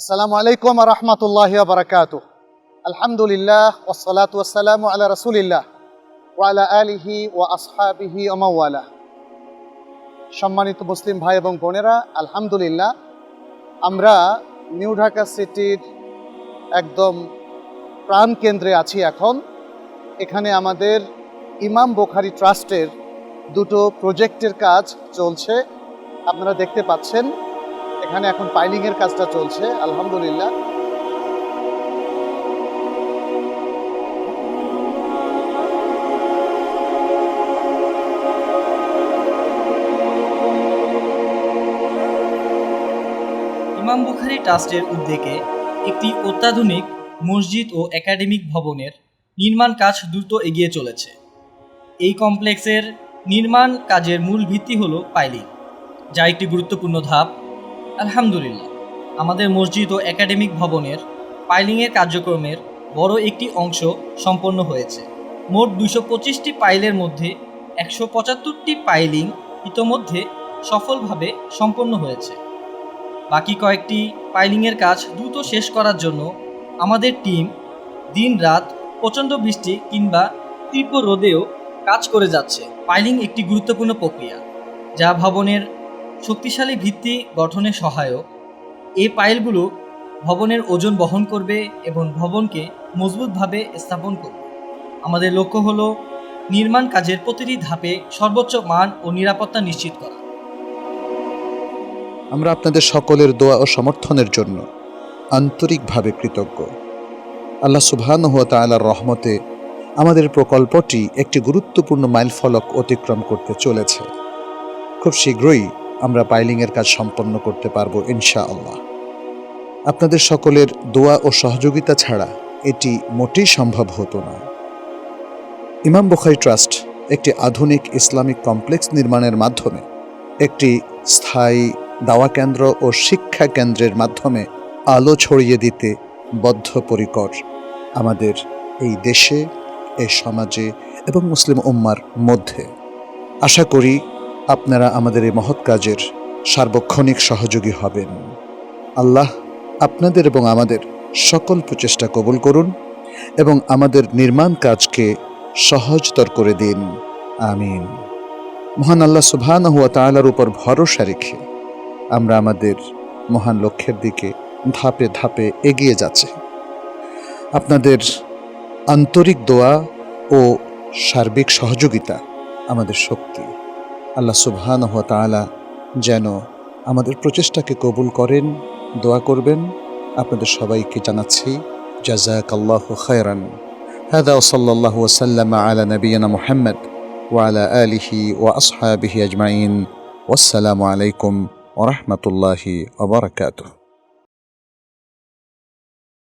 আসসালামু আলাইকুম রহমতুল্লাহ বারকাত আলহামদুলিল্লাহ ওসলাত ওসালাম আলা রসুলিল্লাহ ওয়ালা আলিহি ও আসহাবিহি ওমাওয়ালা সম্মানিত মুসলিম ভাই এবং বোনেরা, আলহামদুলিল্লাহ, আমরা নিউ ঢাকা সিটির একদম প্রাণ কেন্দ্রে আছি এখন। এখানে আমাদের ইমাম বোখারি ট্রাস্টের দুটো প্রজেক্টের কাজ চলছে। আপনারা দেখতে পাচ্ছেন এখানে এখন পাইলিং এর কাজটা চলছে, আলহামদুলিল্লাহ। ইমাম বুখারি ট্রাস্টের উদ্যোগে একটি অত্যাধুনিক মসজিদ ও একাডেমিক ভবনের নির্মাণ কাজ দ্রুত এগিয়ে চলেছে। এই কমপ্লেক্সের নির্মাণ কাজের মূল ভিত্তি হল পাইলিং যা একটি গুরুত্বপূর্ণ ধাপ। আলহামদুলিল্লাহ, আমাদের মসজিদ ও একাডেমিক ভবনের পাইলিংয়ের কার্যক্রমের বড় একটি অংশ সম্পন্ন হয়েছে। মোট দুশো পঁচিশটি পাইলের মধ্যে একশো পঁচাত্তরটি পাইলিং ইতোমধ্যে সফলভাবে সম্পন্ন হয়েছে। বাকি কয়েকটি পাইলিংয়ের কাজ দ্রুত শেষ করার জন্য আমাদের টিম দিন রাত প্রচণ্ড বৃষ্টি কিংবা তীব্র রোদেও কাজ করে যাচ্ছে। পাইলিং একটি গুরুত্বপূর্ণ প্রক্রিয়া, যা ভবনের শক্তিশালী ভিত্তি গঠনে সহায়ক। এই পাইলগুলো ভবনের ওজন বহন করবে এবং ভবনকে মজবুতভাবে স্থাপন করবে। আমাদের লক্ষ্য হল নির্মাণ কাজের প্রতিটি ধাপে সর্বোচ্চ মান ও নিরাপত্তা নিশ্চিত করা। আমরা আপনাদের সকলের দোয়া ও সমর্থনের জন্য আন্তরিকভাবে কৃতজ্ঞ। আল্লাহ সুবহান হুয়া রহমতে আমাদের প্রকল্পটি একটি গুরুত্বপূর্ণ মাইলফলক অতিক্রম করতে চলেছে। খুব শীঘ্রই আমরা পাইলিংয়ের কাজ সম্পন্ন করতে পারব ইনশা আল্লাহ আপনাদের সকলের দোয়া ও সহযোগিতা ছাড়া এটি মোটেই সম্ভব হতো না। ইমাম বুখারি ট্রাস্ট একটি আধুনিক ইসলামিক কমপ্লেক্স নির্মাণের মাধ্যমে, একটি স্থায়ী দাওয়া কেন্দ্র ও শিক্ষা কেন্দ্রের মাধ্যমে আলো ছড়িয়ে দিতে বদ্ধপরিকর। আমাদের এই দেশে, এই সমাজে এবং মুসলিম উম্মার মধ্যে। আশা করি আপনারা আমাদের এই মহৎ কাজের সার্বক্ষণিক সহযোগী হবেন। আল্লাহ আপনাদের এবং আমাদের সকল প্রচেষ্টা কবুল করুন এবং আমাদের নির্মাণ কাজকে সহজতর করে দিন। আমিন। মহান আল্লাহ সুবহান হুয়া তাআলার উপর ভরসা রেখে আমরা আমাদের মহান লক্ষ্যের দিকে ধাপে ধাপে এগিয়ে যাচ্ছে। আপনাদের আন্তরিক দোয়া ও সার্বিক সহযোগিতা আমাদের শক্তি। আল্লাহ সুবহান হুয়া তাআলা যেন আমাদের প্রচেষ্টাকে কবুল করেন দোয়া করবেন আপনাদের সবাইকে জানাচ্ছি জাজাক আল্লাহ খায়রান هذا وصلى الله وسلم على نبينا محمد وعلى آله وأصحابه أجمعين والسلام عليكم ورحمة الله وبركاته